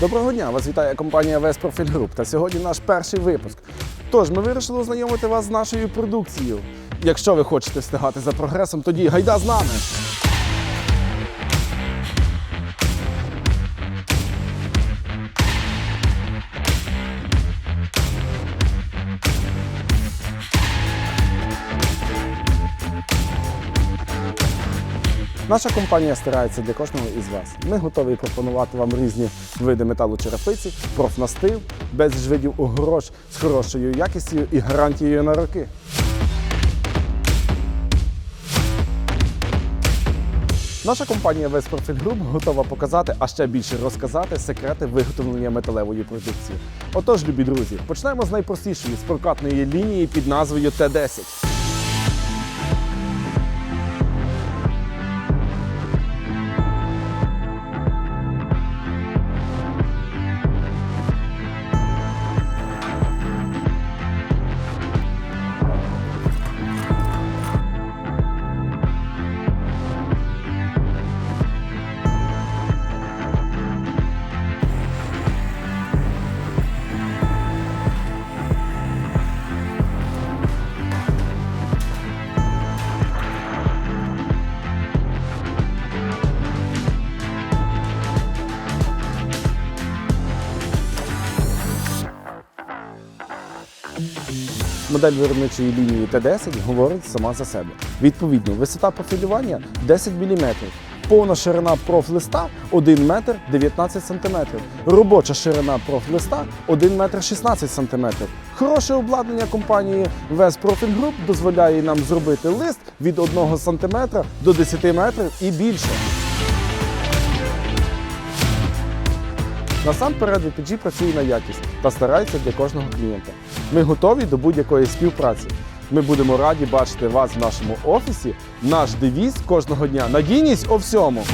Доброго дня! Вас вітає компанія Вес Профіль Груп. Та сьогодні наш перший випуск. Тож ми вирішили ознайомити вас з нашою продукцією. Якщо ви хочете встигати за прогресом, тоді гайда з нами! Наша компанія старається для кожного із вас. Ми готові пропонувати вам різні види металочерепиці, профнастил, безліч видів огорож з хорошою якістю і гарантією на роки. Наша компанія Веспрофіль Груп готова показати, а ще більше розказати секрети виготовлення металевої продукції. Отож, любі друзі, почнемо з найпростішої з прокатної лінії під назвою Т10. Модель виробничої лінії Т10 говорить сама за себе. Відповідно, висота профілювання 10 мм, повна ширина профлиста 1 метр 19 см, робоча ширина профлиста 1 метр 16 см. Хороше обладнання компанії Вес Profil Group дозволяє нам зробити лист від 1 см до 10 метрів і більше. Насамперед VPG працює на якість та старається для кожного клієнта. Ми готові до будь-якої співпраці. Ми будемо раді бачити вас в нашому офісі. Наш девіз кожного дня надійність у всьому.